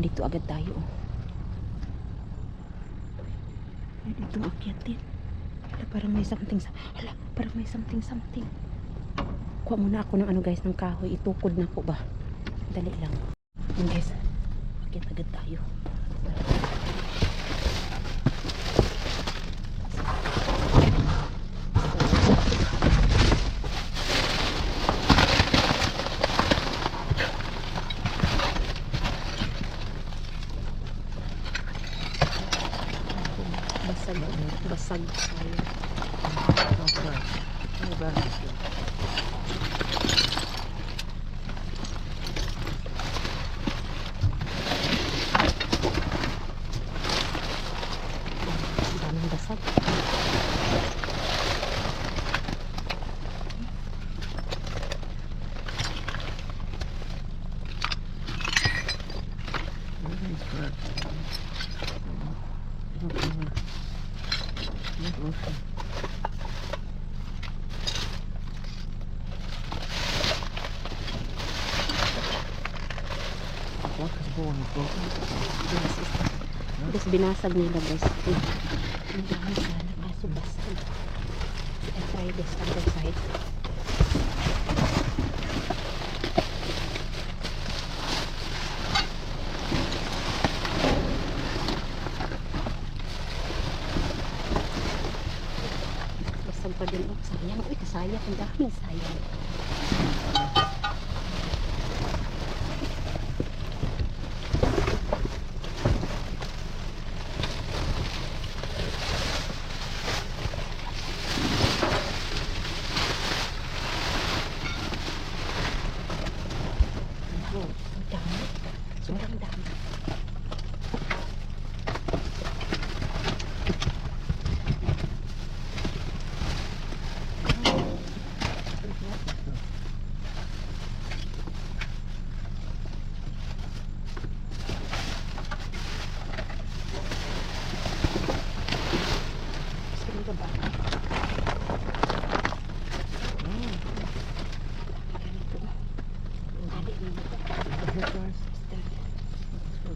Nandito agad tayo. oh. Ay, dito akyatin. Hala, parang may something. Hala, parang may something something. Kuha muna ako ng ano guys, ng kahoy. Itukod na ko ba? Dali lang. Yun guys, akyat agad tayo. Basag, basag tayo. Ang Yes, Tapos binasag nila guys. Ang dami sana. Kaso basag. I try this other side. Basag pa din. Oh, sayang. Uy, kasayang. Ang daming sayang.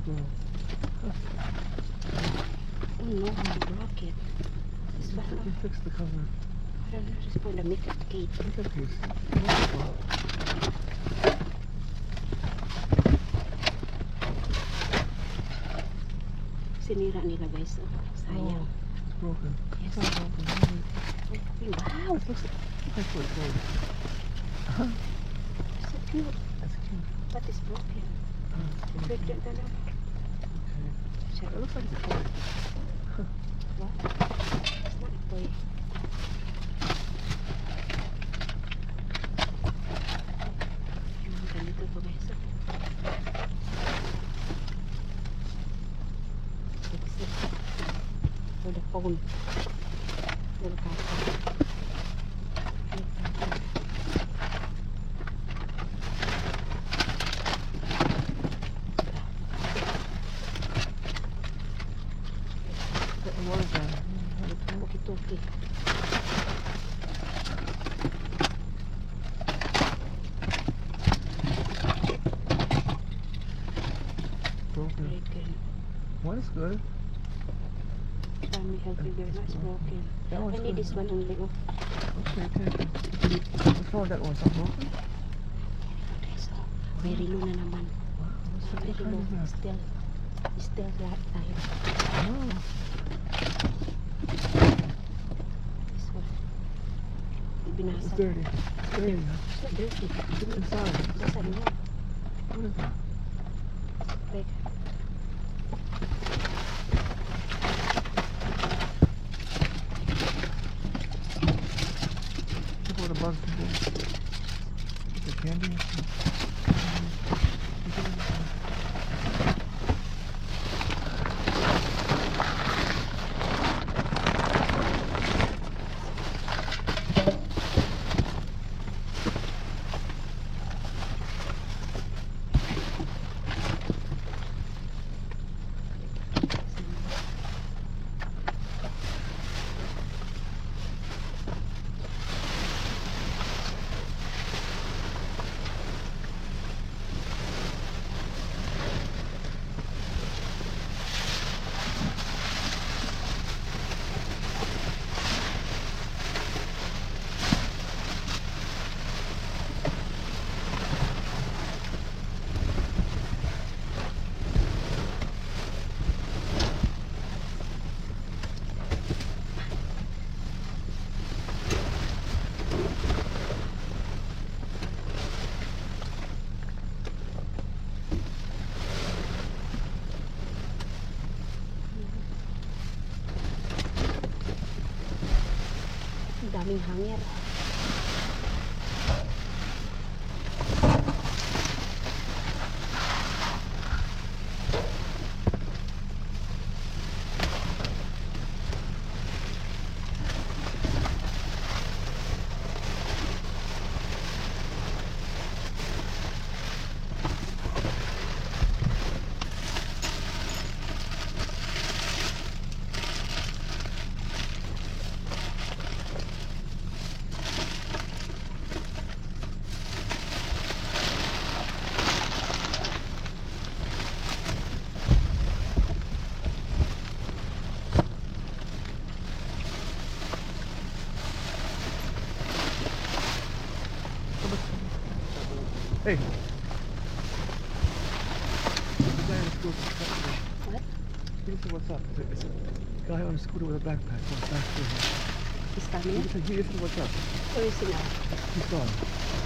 Oh no, I broke it. It's bad. Fix the cover. I don't know, just for the makeup. Look at this. Sinira nila guys. Oh, sayang. It's broken. Yes. It's not broken. Wow, It looks that's what it goes. so cute. That's cute. But it's broken. Oh, it's broken. It looks like it's a coin. what? What a coin. Olha, fogo. Vou colocar aqui. Broken. Very good. One is good. Family help you very much broken. That I need good. this one only. Oh. Okay, it. What's wrong with that one? Broken? Okay, so very low na naman. Wow, that? Very low. that? Still, still tayo. Oh, This one. it's dirty. It's dirty. It's not dirty. Look inside. Basta mo. What is that? Daming hanger. Hey. The guy on the scooter. What? What's up? It's a, it's a guy on a scooter with a backpack. What's back to him? Is coming? what's up? Or he now? He's gone.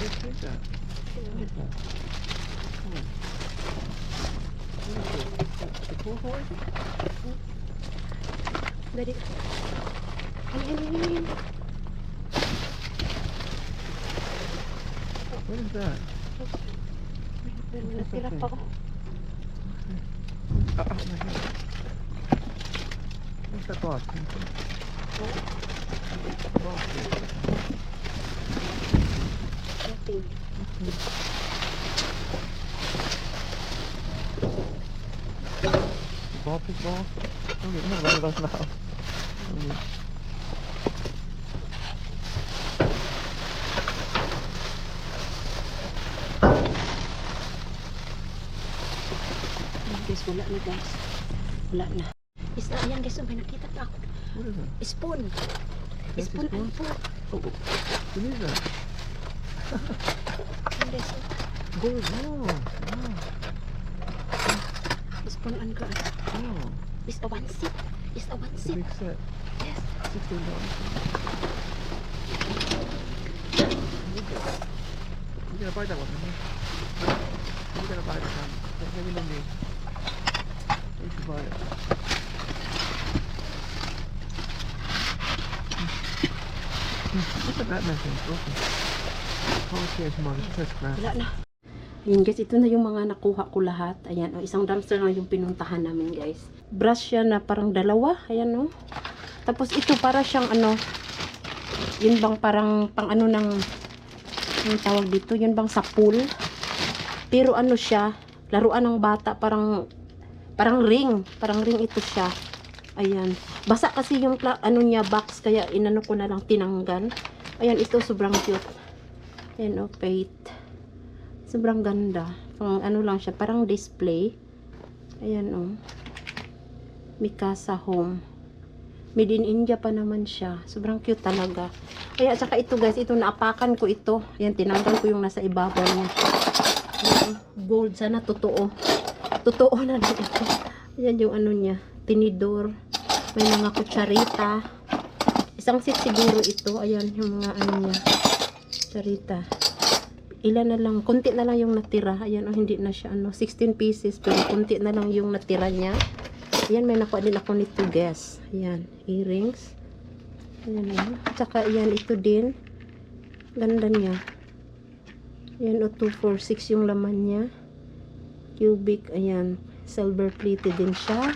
pegar. Dari Ini, ini, ini, ini. What is that? Nagpilak pa ako. Ah, ah, my hand. Ano sa to? Ano sa to? Ano sa to? Ball? Okay, we have a lot of those now. Okay. Ayan guys, wala na guys. Wala na. Isda, ayan guys, oh, may nakita pa ako. Spoon. Spoon spoon? Oh, oh. What is Gold. Wow. Spoon and fork. Oh, Is a one seat. Is a one seat. big set. Yes. Sixteen dollars. We're gonna buy that one, man. We're gonna buy that one. Maybe no need. We should buy it. Look at that message. Okay. Is money? That's grand. Wala na. Ayan guys, ito na yung mga nakuha ko lahat. Ayan, oh, isang dumpster lang yung pinuntahan namin guys. Brush siya na parang dalawa. Ayan oh. Tapos ito para siyang ano, yun bang parang pang ano ng, yung tawag dito, yun bang sa pool. Pero ano siya, laruan ng bata, parang, parang ring. Parang ring ito siya. Ayan. Basa kasi yung ano niya box, kaya inano ko na lang tinanggal. Ayan, ito sobrang cute. Oh, paint. Sobrang ganda. Pang ano lang siya, parang display. Ayan oh. Mikasa Home. Made in India pa naman siya. Sobrang cute talaga. Kaya saka ito guys, ito naapakan ko ito. Ayan, tinanggal ko yung nasa ibabaw niya. Gold. Sana totoo. Totoo na din ito. Ayan yung ano niya. Tinidor. May mga kutsarita. Isang set siguro ito. Ayan yung mga ano niya. Kutsarita ilan na lang, konti na lang yung natira. Ayan, oh, hindi na siya, ano, 16 pieces, pero konti na lang yung natira niya. Ayan, may nakuha din ako nito, guys. Ayan, earrings. Ayan, oh. Tsaka, ayan, ito din. Ganda niya. Ayan, oh, 246 yung laman niya. Cubic, ayan, silver plated din siya.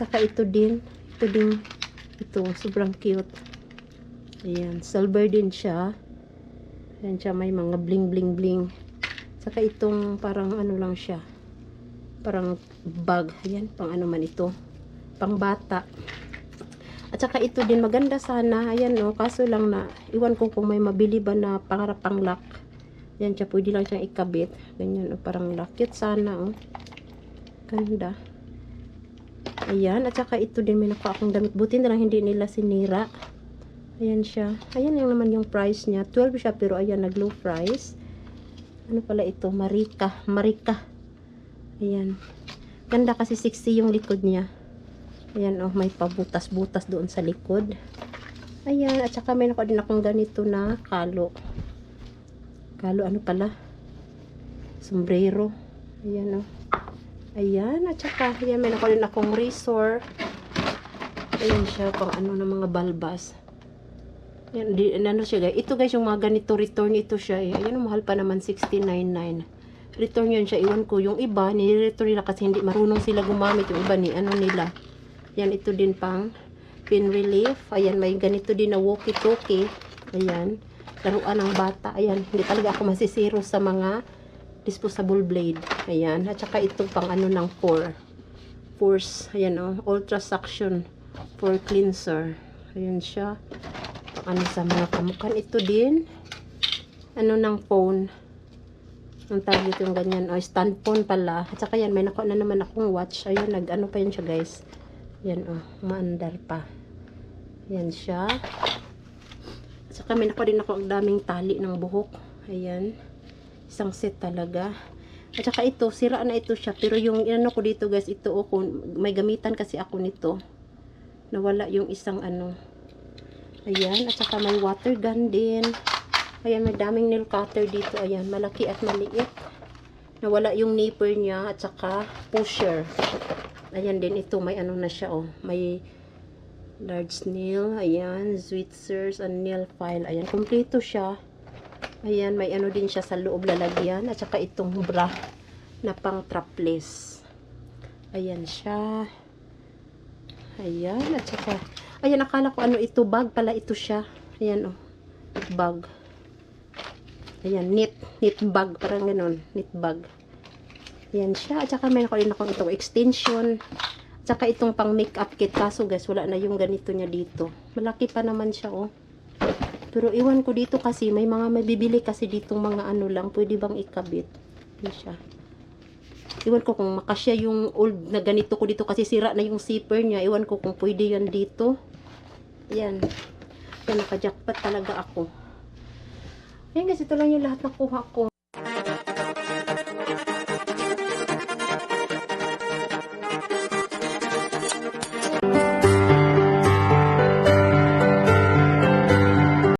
Tsaka, ito din. Ito din, ito, sobrang cute. Ayan, silver din siya. Yan siya may mga bling bling bling. Saka itong parang ano lang siya. Parang bag. Yan, pang ano man ito. Pang bata. At saka ito din maganda sana. Ayan no, kaso lang na iwan ko kung may mabili ba na para pang lock. Yan siya, pwede lang siyang ikabit. Ganyan, oh, parang lock. Cute sana, oh. Ganda. Ayan, at saka ito din may nakuha akong damit. Buti na lang hindi nila sinira. Ayan siya. Ayan lang naman yung price niya. 12 siya pero ayan nag low price. Ano pala ito? Marika. Marika. Ayan. Ganda kasi 60 yung likod niya. Ayan oh, may pabutas-butas doon sa likod. Ayan, at saka may ako din akong ganito na kalo. Kalo ano pala? Sombrero. Ayan oh. Ayan, at saka ayan, may ako din akong razor. Ayan siya, pang ano ng mga balbas. Yan, di, ano siya guys. Ito guys, yung mga ganito return ito siya eh. Ayan, mahal pa naman 69.9. Return yun siya. Iwan ko yung iba, nire-return nila kasi hindi marunong sila gumamit yung iba ni ano nila. Yan, ito din pang pin relief. Ayan, may ganito din na walkie-talkie. Ayan, laruan ng bata. Ayan, hindi talaga ako masisiro sa mga disposable blade. Ayan, at saka ito pang ano ng pore. Pores, ayan oh, ultra suction for cleanser. Ayan siya. Ano sa mga kamukan. Ito din, ano ng phone. Ang tawag dito yung ganyan. O, stand phone pala. At saka yan, may nakuha na naman akong watch. Ayun, nag ano pa yun siya guys. Yan o, maandar pa. Yan siya. At saka may nakuha din ako ang daming tali ng buhok. Ayan. Isang set talaga. At saka ito, sira na ito siya. Pero yung ano ko dito guys, ito o, kung may gamitan kasi ako nito. Nawala yung isang ano. Ayan. At saka may water gun din. Ayan, may daming nail cutter dito. Ayan, malaki at maliit. Nawala yung nipper niya at saka pusher. Ayan din ito, may ano na siya oh. May large nail, ayan, Switzers and nail file. Ayan, kompleto siya. Ayan, may ano din siya sa loob lalagyan at saka itong bra na pang trapless. Ayan siya. Ayan, at saka ayan, akala ko ano ito, bag pala ito siya. Ayan oh, bag. Ayan, knit, knit bag, parang ganun, knit bag. Ayan siya. At saka meron ko rin ako itong extension. At saka itong pang makeup kit. Kaso guys, wala na yung ganito niya dito. Malaki pa naman siya oh. Pero iwan ko dito kasi may mga mabibili kasi ditong mga ano lang. Pwede bang ikabit? Ayan siya. Iwan ko kung makasya yung old na ganito ko dito kasi sira na yung zipper niya. Iwan ko kung pwede yan dito. Ayan. Ayan, nakajackpot talaga ako. Ayan guys, ito lang yung lahat nakuha ko.